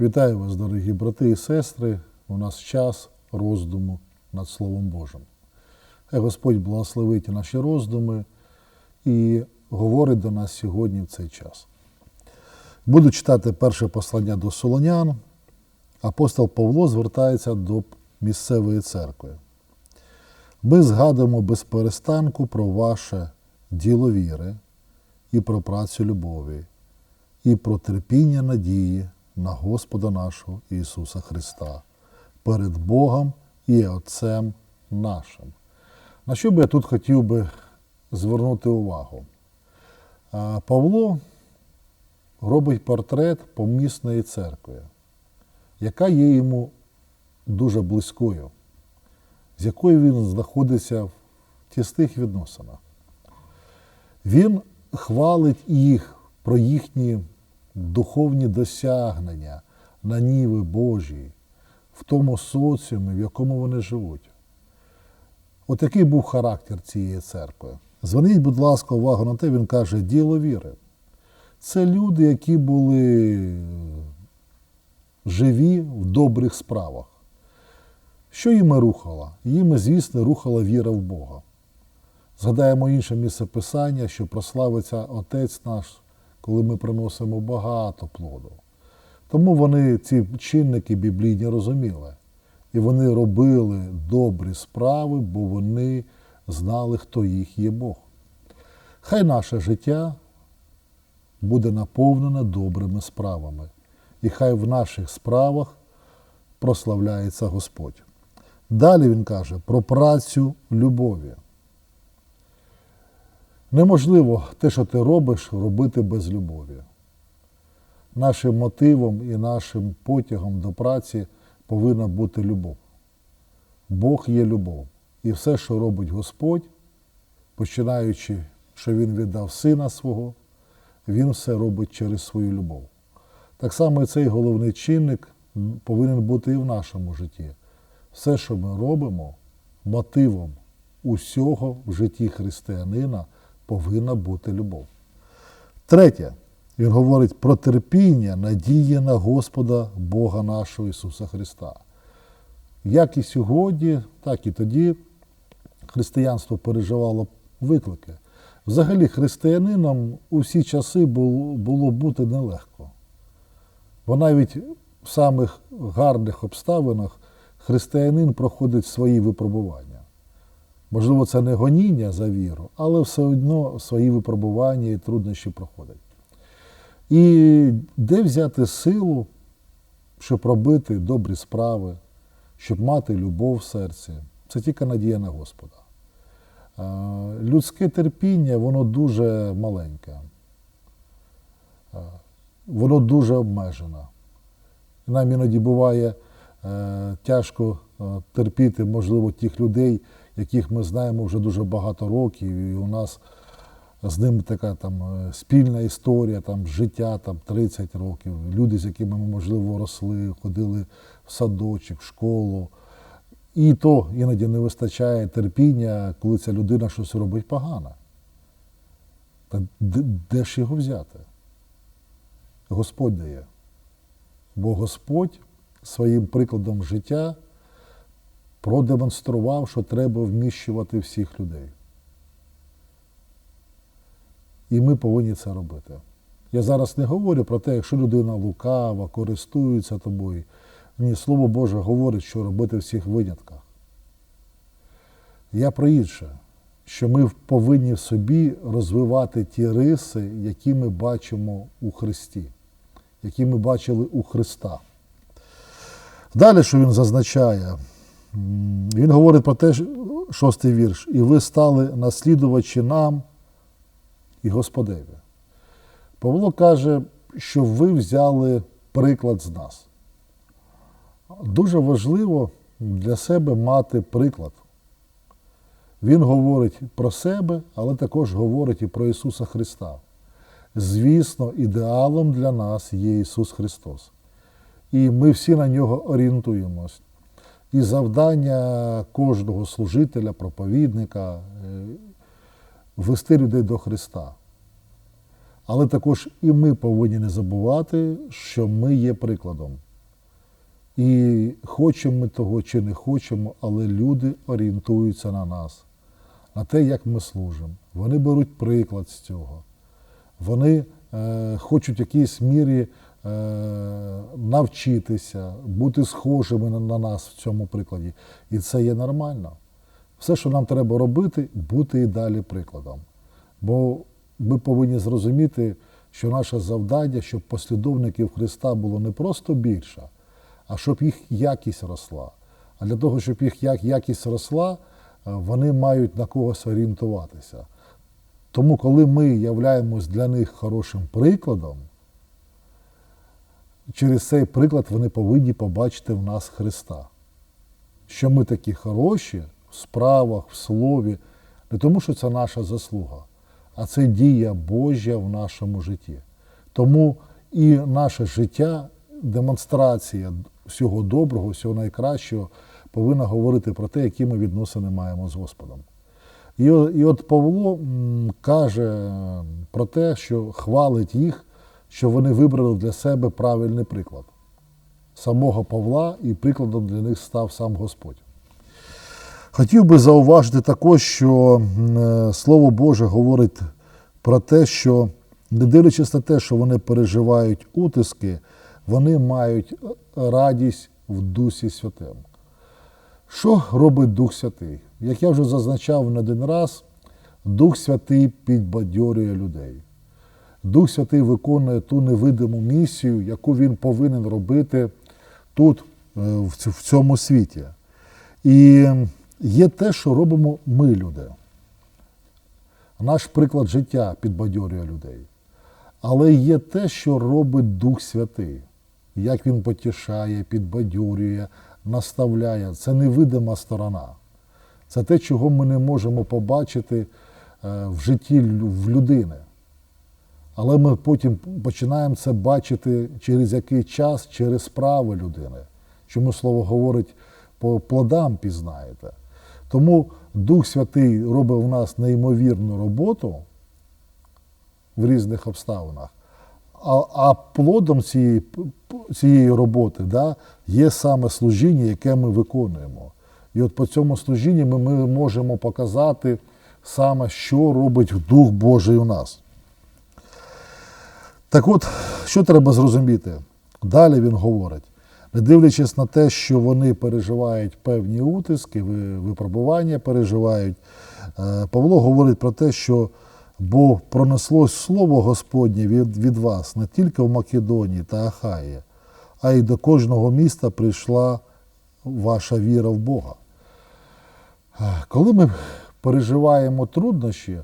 Вітаю вас, дорогі брати і сестри. У нас час роздуму над Словом Божим. Хай Господь благословить наші роздуми і говорить до нас сьогодні в цей час. Буду читати перше послання до Солонян. Апостол Павло звертається до місцевої церкви. Ми згадуємо без перестанку про ваше діло віри і про працю любові, і про терпіння надії на Господа нашого Ісуса Христа перед Богом і Отцем нашим. На що би я тут хотів би звернути увагу? Павло робить портрет помісної церкви, яка є йому дуже близькою, з якою він знаходиться в тісних відносинах. Він хвалить їх про їхні духовні досягнення на ніви Божій, в тому соціумі, в якому вони живуть. От який був характер цієї церкви. Зверніть, будь ласка, увагу на те, він каже, діло віри. Це люди, які були живі в добрих справах. Що їми рухало? Їми, звісно, рухала віра в Бога. Згадаємо інше місце Писання, що прославиться Отець наш, коли ми приносимо багато плоду. Тому вони ці чинники біблійні розуміли. І вони робили добрі справи, бо вони знали, хто їх є Бог. Хай наше життя буде наповнене добрими справами, і хай в наших справах прославляється Господь. Далі він каже про працю любові. Неможливо те, що ти робиш, робити без любові. Нашим мотивом і нашим потягом до праці повинна бути любов. Бог є любов. І все, що робить Господь, починаючи, що Він віддав сина свого, Він все робить через свою любов. Так само і цей головний чинник повинен бути і в нашому житті. Все, що ми робимо, мотивом усього в житті християнина повинна бути любов. Третє, він говорить про терпіння, надії на Господа Бога нашого Ісуса Христа. Як і сьогодні, так і тоді християнство переживало виклики. Взагалі, християнином у всі часи було бути нелегко. Бо навіть в самих гарних обставинах християнин проходить свої випробування. Можливо, це не гоніння за віру, але все одно свої випробування і труднощі проходять. І де взяти силу, щоб робити добрі справи, щоб мати любов в серці, це тільки надія на Господа. Людське терпіння, воно дуже маленьке, воно дуже обмежене. Нам іноді буває е, тяжко е, терпіти, можливо, тих людей, яких ми знаємо вже дуже багато років, і у нас з ними така там е, спільна історія, там життя там 30 років, люди, з якими ми, можливо, росли, ходили в садочок, в школу. І то іноді не вистачає терпіння, коли ця людина щось робить погано. Та де ж його взяти? Господь дає. Бо Господь своїм прикладом життя продемонстрував, що треба вміщувати всіх людей. І ми повинні це робити. Я зараз не говорю про те, якщо людина лукава, користується тобою. Ні, Слово Боже говорить, що робити в всіх винятках. Я про інше, що ми повинні в собі розвивати ті риси, які ми бачимо у Христі, які ми бачили у Христа. Далі, що він зазначає, він говорить про те, шостий вірш, і ви стали наслідувачі нам і Господеві. Павло каже, що ви взяли приклад з нас. Дуже важливо для себе мати приклад. Він говорить про себе, але також говорить і про Ісуса Христа. Звісно, ідеалом для нас є Ісус Христос. І ми всі на нього орієнтуємось. І завдання кожного служителя, проповідника е, вести людей до Христа. Але також і ми повинні не забувати, що ми є прикладом. І хочемо ми того чи не хочемо, але люди орієнтуються на нас, на те, як ми служимо. Вони беруть приклад з цього. Вони е, хочуть в якійсь мірі навчитися, бути схожими на, на нас в цьому прикладі. І це є нормально. Все, що нам треба робити, бути і далі прикладом. Бо ми повинні зрозуміти, що наше завдання, щоб послідовників Христа було не просто більше, а щоб їх якість росла. А для того, щоб їх якість росла, е, вони мають на когось орієнтуватися. Тому, коли ми являємось для них хорошим прикладом, через цей приклад вони повинні побачити в нас Христа. Що ми такі хороші в справах, в слові, не тому, що це наша заслуга, а це дія Божя в нашому житті. Тому і наше життя, демонстрація всього доброго, всього найкращого повинна говорити про те, які ми відносини маємо з Господом. І, от Павло каже про те, що хвалить їх, що вони вибрали для себе правильний приклад. Самого Павла і прикладом для них став сам Господь. Хотів би зауважити також, що е, Слово Боже говорить про те, що не дивлячись на те, що вони переживають утиски, вони мають е, радість в Дусі Святим. Що робить Дух Святий? Як я вже зазначав не один раз, Дух Святий підбадьорює людей. Дух Святий виконує ту невидиму місію, яку він повинен робити тут, е, в цьому світі. І є те, що робимо ми, люди. Наш приклад життя підбадьорює людей. Але є те, що робить Дух Святий, як він потішає, підбадьорює, наставляє. Це невидима сторона. Це те, чого ми не можемо побачити е, в житті в людини. Але ми потім починаємо це бачити через який час, через справи людини. Чому слово говорить, по плодам пізнаєте. Тому Дух Святий робить в нас неймовірну роботу в різних обставинах. А, а плодом цієї, цієї роботи да, є саме служіння, яке ми виконуємо. І от по цьому служінні ми, ми можемо показати саме, що робить Дух Божий у нас. Так от, що треба зрозуміти? Далі він говорить, не дивлячись на те, що вони переживають певні утиски, випробування переживають, е, Павло говорить про те, що бо пронеслось слово Господнє від, від вас не тільки в Македонії та Ахаї, а й до кожного міста прийшла ваша віра в Бога. Е, Коли ми переживаємо труднощі,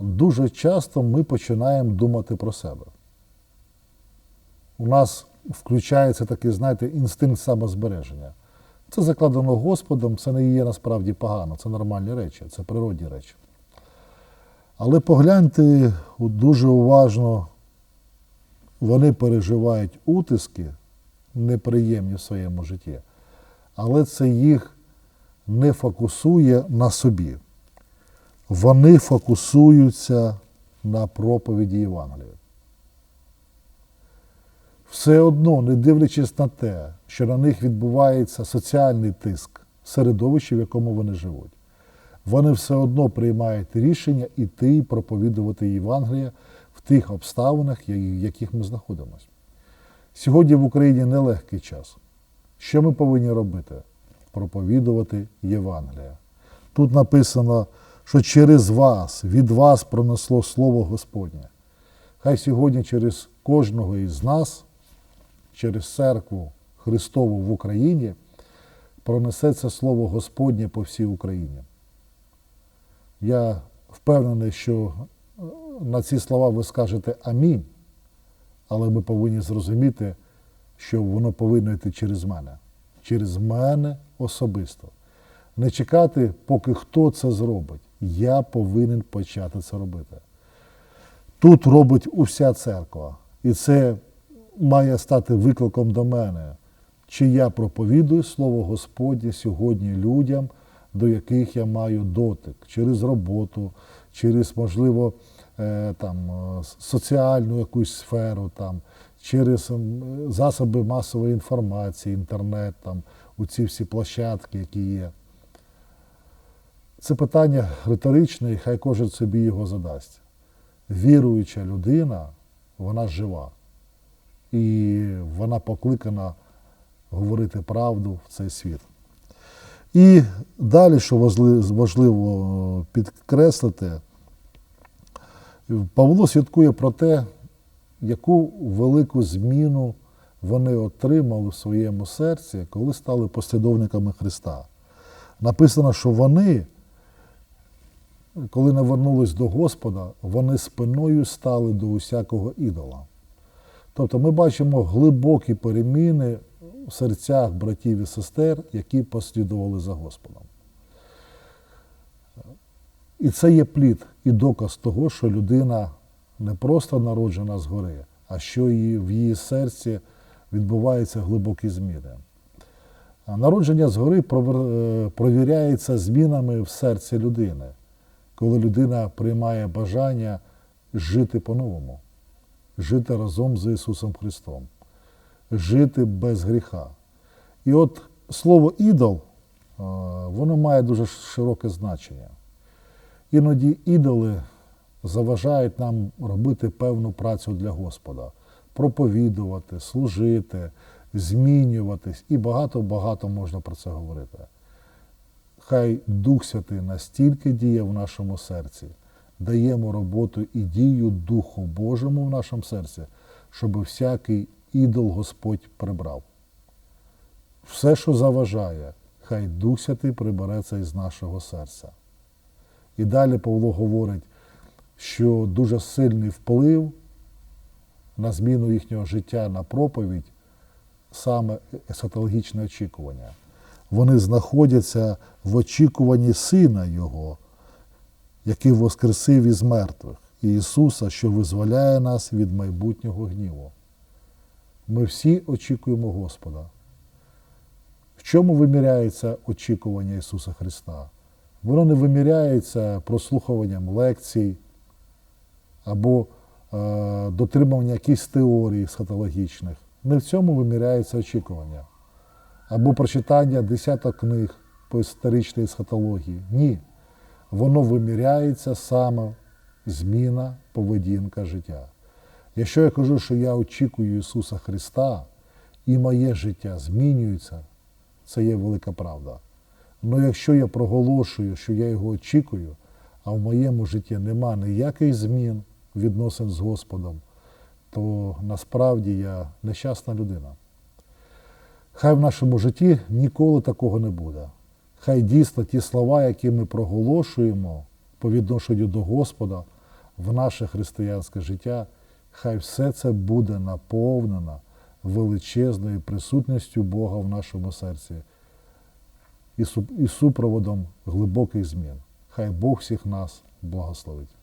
дуже часто ми починаємо думати про себе. У нас включається такий, знаєте, інстинкт самозбереження. Це закладено Господом, це не є насправді погано, це нормальні речі, це природні речі. Але погляньте дуже уважно, вони переживають утиски неприємні в своєму житті, але це їх не фокусує на собі. Вони фокусуються на проповіді Євангелія. Все одно, не дивлячись на те, що на них відбувається соціальний тиск в середовищі, в якому вони живуть, вони все одно приймають рішення іти і проповідувати Євангелія в тих обставинах, в яких ми знаходимося. Сьогодні в Україні нелегкий час. Що ми повинні робити? Проповідувати Євангелія. Тут написано, що через вас, від вас пронесло Слово Господнє. Хай сьогодні через кожного із нас, через церкву Христову в Україні, пронесеться Слово Господнє по всій Україні. Я впевнений, що е, на ці слова ви скажете амінь, але ми повинні зрозуміти, що воно повинно йти через мене, через мене особисто. Не чекати, поки хто це зробить. Я повинен почати це робити. Тут робить уся церква. І це має стати викликом до мене, чи я проповідую Слово Господнє сьогодні людям, до яких я маю дотик через роботу, через, можливо, е, там, е, соціальну якусь сферу, там, через засоби масової інформації, інтернет, там, у ці всі площадки, які є. Це питання риторичне, і хай кожен собі його задасть. Віруюча людина, вона жива. І вона покликана говорити правду в цей світ. І далі, що важливо е, підкреслити, Павло свідкує про те, яку велику зміну вони отримали в своєму серці, коли стали послідовниками Христа. Написано, що вони, коли навернулись до Господа, вони спиною стали до усякого ідола. Тобто ми бачимо глибокі переміни в серцях братів і сестер, які послідували за Господом. І це є плід і доказ того, що людина не просто народжена згори, а що її, в її серці відбуваються глибокі зміни. Народження згори е, провіряється змінами в серці людини, коли людина приймає бажання жити по-новому, жити разом з Ісусом Христом, жити без гріха. І от слово ідол, е, воно має дуже широке значення. Іноді ідоли заважають нам робити певну працю для Господа, проповідувати, служити, змінюватись і багато-багато можна про це говорити. Хай Дух Святий настільки діє в нашому серці, даємо роботу і дію Духу Божому в нашому серці, щоб всякий ідол Господь прибрав. Все, що заважає, хай Дух Святий прибере це із нашого серця. І далі Павло говорить, що дуже сильний вплив на зміну їхнього життя на проповідь саме есхатологічне очікування. Вони знаходяться в очікуванні Сина Його, який воскресив із мертвих, і Ісуса, що визволяє нас від майбутнього гніву. Ми всі очікуємо Господа. В чому виміряється очікування Ісуса Христа? Воно не виміряється прослухуванням лекцій або е, дотримуванням якихось теорій схатологічних. Не в цьому виміряється очікування. Або прочитання десяток книг по історичній схатології. Ні. Воно виміряється саме зміна поведінка життя. Якщо я кажу, що я очікую Ісуса Христа, і моє життя змінюється, це є велика правда. Але якщо я проголошую, що я його очікую, а в моєму житті нема ніяких змін відносин з Господом, то насправді я нещасна людина. Хай в нашому житті ніколи такого не буде. Хай дійсно ті слова, які ми проголошуємо по відношенню до Господа в наше християнське життя, хай все це буде наповнено величезною присутністю Бога в нашому серці і супроводом глибоких змін. Хай Бог всіх нас благословить.